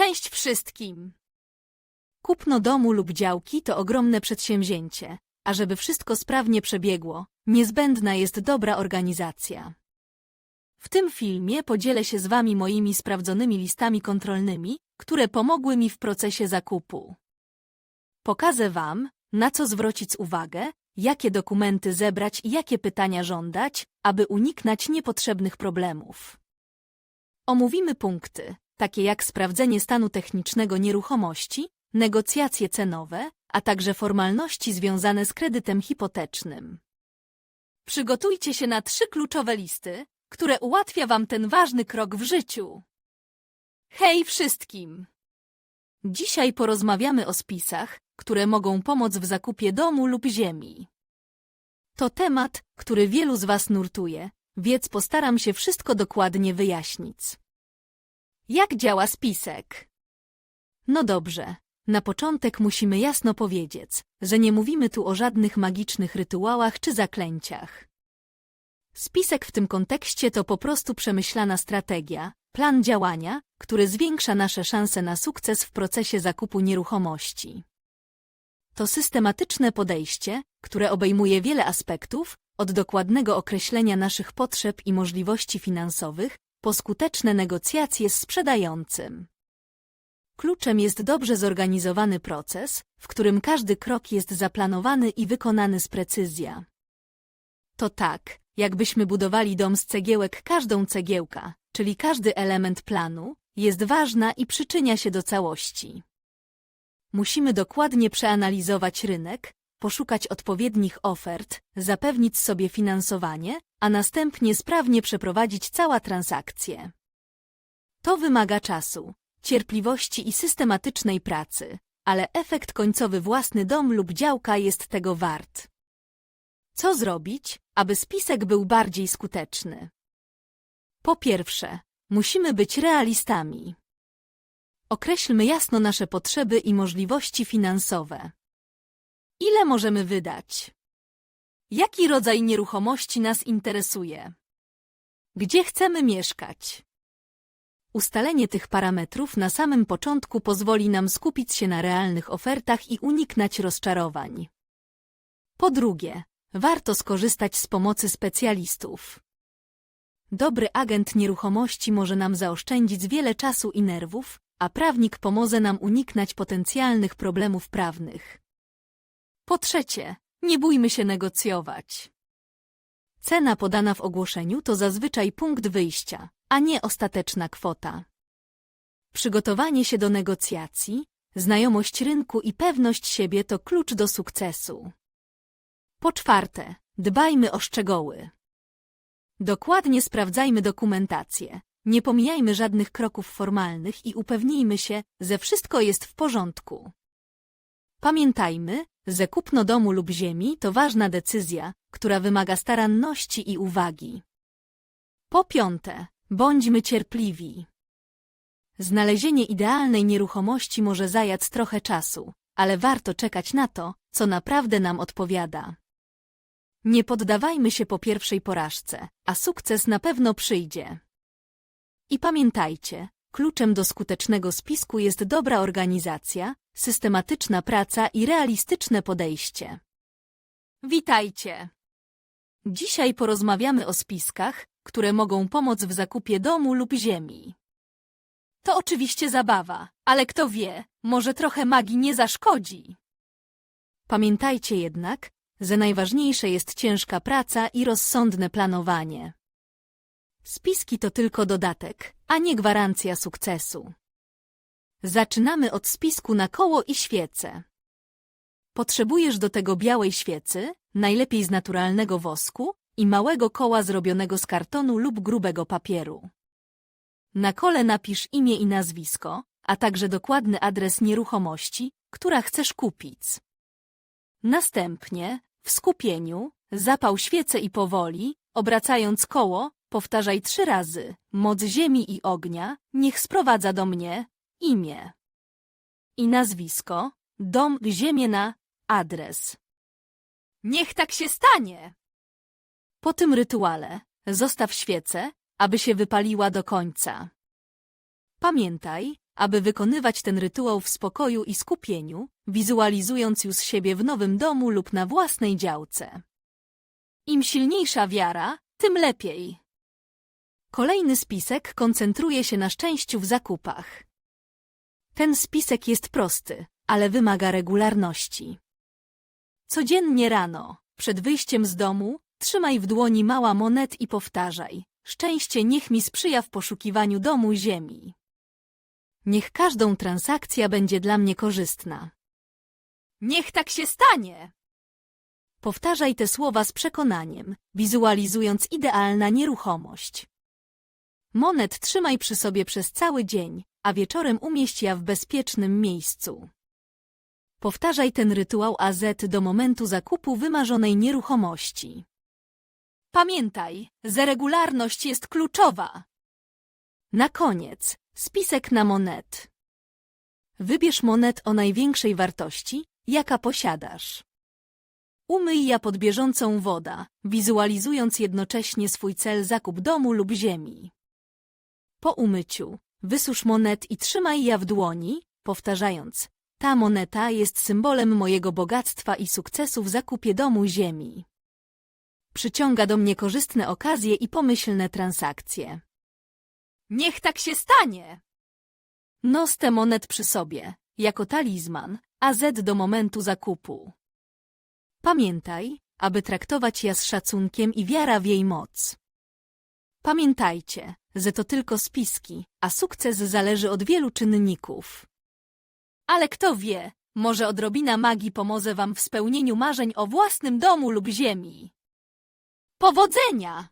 Cześć wszystkim! Kupno domu lub działki to ogromne przedsięwzięcie, a żeby wszystko sprawnie przebiegło, niezbędna jest dobra organizacja. W tym filmie podzielę się z Wami moimi sprawdzonymi listami kontrolnymi, które pomogły mi w procesie zakupu. Pokażę Wam, na co zwrócić uwagę, jakie dokumenty zebrać i jakie pytania żądać, aby uniknąć niepotrzebnych problemów. Omówimy punkty, takie jak sprawdzenie stanu technicznego nieruchomości, negocjacje cenowe, a także formalności związane z kredytem hipotecznym. Przygotujcie się na trzy kluczowe listy, które ułatwia Wam ten ważny krok w życiu. Hej wszystkim! Dzisiaj porozmawiamy o spisach, które mogą pomóc w zakupie domu lub ziemi. To temat, który wielu z Was nurtuje, więc postaram się wszystko dokładnie wyjaśnić. Jak działa spisek? No dobrze, na początek musimy jasno powiedzieć, że nie mówimy tu o żadnych magicznych rytuałach czy zaklęciach. Spisek w tym kontekście to po prostu przemyślana strategia, plan działania, który zwiększa nasze szanse na sukces w procesie zakupu nieruchomości. To systematyczne podejście, które obejmuje wiele aspektów, od dokładnego określenia naszych potrzeb i możliwości finansowych, po skuteczne negocjacje z sprzedającym. Kluczem jest dobrze zorganizowany proces, w którym każdy krok jest zaplanowany i wykonany z precyzja. To tak, jakbyśmy budowali dom z cegiełek, każdą cegiełka, czyli każdy element planu, jest ważna i przyczynia się do całości. Musimy dokładnie przeanalizować rynek, poszukać odpowiednich ofert, zapewnić sobie finansowanie, a następnie sprawnie przeprowadzić cała transakcję. To wymaga czasu, cierpliwości i systematycznej pracy, ale efekt końcowy własny dom lub działka jest tego wart. Co zrobić, aby spisek był bardziej skuteczny? Po pierwsze, musimy być realistami. Określmy jasno nasze potrzeby i możliwości finansowe. Ile możemy wydać? Jaki rodzaj nieruchomości nas interesuje? Gdzie chcemy mieszkać? Ustalenie tych parametrów na samym początku pozwoli nam skupić się na realnych ofertach i uniknąć rozczarowań. Po drugie, warto skorzystać z pomocy specjalistów. Dobry agent nieruchomości może nam zaoszczędzić wiele czasu i nerwów, a prawnik pomoże nam uniknąć potencjalnych problemów prawnych. Po trzecie, nie bójmy się negocjować. Cena podana w ogłoszeniu to zazwyczaj punkt wyjścia, a nie ostateczna kwota. Przygotowanie się do negocjacji, znajomość rynku i pewność siebie to klucz do sukcesu. Po czwarte, dbajmy o szczegóły. Dokładnie sprawdzajmy dokumentację, nie pomijajmy żadnych kroków formalnych i upewnijmy się, że wszystko jest w porządku. Pamiętajmy, że kupno domu lub ziemi to ważna decyzja, która wymaga staranności i uwagi. Po piąte, bądźmy cierpliwi. Znalezienie idealnej nieruchomości może zająć trochę czasu, ale warto czekać na to, co naprawdę nam odpowiada. Nie poddawajmy się po pierwszej porażce, a sukces na pewno przyjdzie. I pamiętajcie, kluczem do skutecznego spisku jest dobra organizacja, systematyczna praca i realistyczne podejście. Witajcie! Dzisiaj porozmawiamy o spiskach, które mogą pomóc w zakupie domu lub ziemi. To oczywiście zabawa, ale kto wie, może trochę magii nie zaszkodzi. Pamiętajcie jednak, że najważniejsze jest ciężka praca i rozsądne planowanie. Spiski to tylko dodatek, a nie gwarancja sukcesu. Zaczynamy od spisku na koło i świece. Potrzebujesz do tego białej świecy, najlepiej z naturalnego wosku, i małego koła zrobionego z kartonu lub grubego papieru. Na kole napisz imię i nazwisko, a także dokładny adres nieruchomości, która chcesz kupić. Następnie, w skupieniu, zapał świecę i powoli, obracając koło, powtarzaj trzy razy. Moc ziemi i ognia, niech sprowadza do mnie imię. I nazwisko, dom, ziemię na adres. Niech tak się stanie! Po tym rytuale zostaw świecę, aby się wypaliła do końca. Pamiętaj, aby wykonywać ten rytuał w spokoju i skupieniu, wizualizując już siebie w nowym domu lub na własnej działce. Im silniejsza wiara, tym lepiej. Kolejny spisek koncentruje się na szczęściu w zakupach. Ten spisek jest prosty, ale wymaga regularności. Codziennie rano, przed wyjściem z domu, trzymaj w dłoni mała monet i powtarzaj. Szczęście niech mi sprzyja w poszukiwaniu domu ziemi. Niech każdą transakcja będzie dla mnie korzystna. Niech tak się stanie! Powtarzaj te słowa z przekonaniem, wizualizując idealna nieruchomość. Monet trzymaj przy sobie przez cały dzień, a wieczorem umieść je w bezpiecznym miejscu. Powtarzaj ten rytuał AZ do momentu zakupu wymarzonej nieruchomości. Pamiętaj, że regularność jest kluczowa. Na koniec, spisek na monet. Wybierz monet o największej wartości, jaka posiadasz. Umyj ja pod bieżącą woda, wizualizując jednocześnie swój cel zakup domu lub ziemi. Po umyciu, wysusz monet i trzymaj ja w dłoni, powtarzając, ta moneta jest symbolem mojego bogactwa i sukcesu w zakupie domu ziemi. Przyciąga do mnie korzystne okazje i pomyślne transakcje. Niech tak się stanie! Nos tę monet przy sobie, jako talizman, a Z do momentu zakupu. Pamiętaj, aby traktować ja z szacunkiem i wiara w jej moc. Pamiętajcie, że to tylko spiski, a sukces zależy od wielu czynników. Ale kto wie, może odrobina magii pomoże wam w spełnieniu marzeń o własnym domu lub ziemi. Powodzenia!